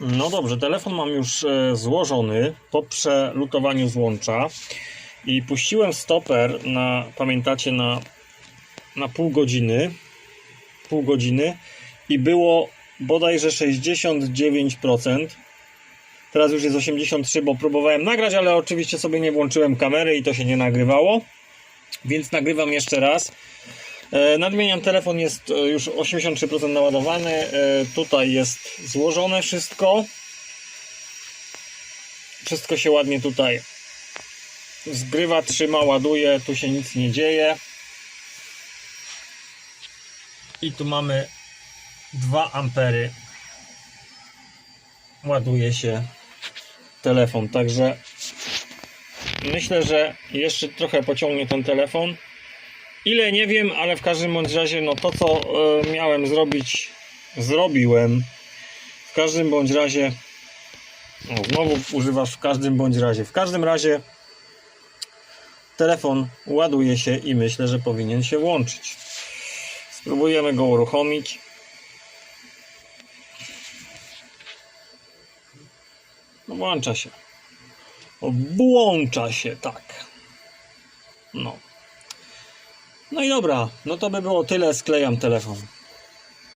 No dobrze, telefon mam już e, złożony po przelutowaniu złącza i puściłem stoper na, pamiętacie, na, na pół godziny, pół godziny i było bodajże 69%. Teraz już jest 83, bo próbowałem nagrać, ale oczywiście sobie nie włączyłem kamery i to się nie nagrywało. Więc nagrywam jeszcze raz. E, Nadmieniam, telefon jest e, już 83% naładowany. E, Tutaj jest złożone wszystko. Wszystko się ładnie tutaj zgrywa, trzyma, ładuje. Tu się nic nie dzieje. I tu mamy 2 ampery. Ładuje się telefon. Także myślę, że jeszcze trochę pociągnie ten telefon. Ile nie wiem, ale w każdym bądź razie, no to co e, miałem zrobić, zrobiłem. W każdym bądź razie, no znowu używasz w każdym bądź razie. W każdym razie telefon ładuje się i myślę, że powinien się włączyć. Spróbujemy go uruchomić. No włącza się. Włącza się, tak. No. No i dobra, no to by było tyle, sklejam telefon.